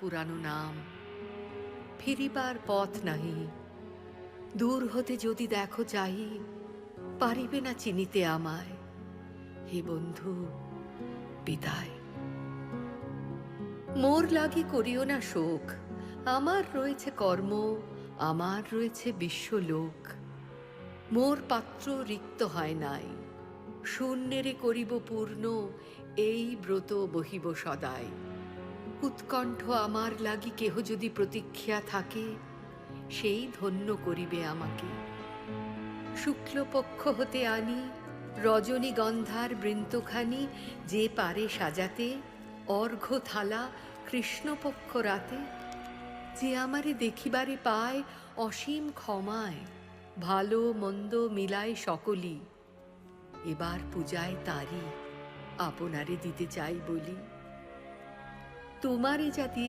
পুরানো নাম। ফিরিবার পথ নাহি। দূর হতে যদি দেখো চাহি, পারিবে না চিনিতে আমায়। হে বন্ধু, বিদায়। মোর লাগি করিও না শোক। আমার রয়েছে কর্ম, আমার রয়েছে বিশ্বলোক। মোর পাত্র রিক্ত হয় নাই। শূন্যেরে করিব পূর্ণ, এই ব্রত বহিব সদাই। উৎকণ্ঠ আমার লাগি কেহ যদি প্রতীক্ষা থাকে, সেই ধন্য করিবে আমাকে। শুক্লপক্ষ হতে আনি, রজনীগন্ধার বৃন্তখানি যে পারে সাজাতে, অর্ঘ্য থালা কৃষ্ণপক্ষ রাতে। যে আমারে দেখিবারে পায়, অসীম ক্ষমায়, ভালো মন্দ মিলায় সকলি এবার পূজায় তারি, আপনারে দিতে চাই বলি। तुम्हारी जाति